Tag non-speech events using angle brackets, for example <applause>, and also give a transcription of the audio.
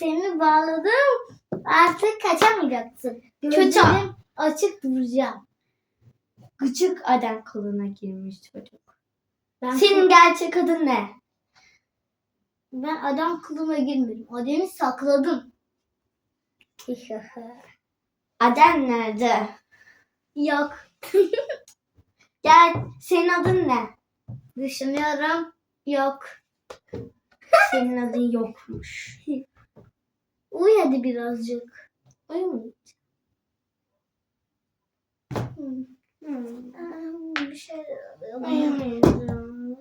seni bağladım. Artık kaçamayacaksın. Kötü. Gözlerim açık duracağım. Gıcık Adem kılığına girmiş çocuk. Ben, Senin gerçek adın ne? ben adam kılığına girmedim. Adem'i sakladım. <laughs> Adem nerede? Yok. <laughs> Gel senin adın ne? Düşünüyorum. Yok. Senin adın yokmuş. <laughs> Hadi birazcık. Uyumayacağım. Hmm. Hmm. Aa, Bir şey Uyumayacağım.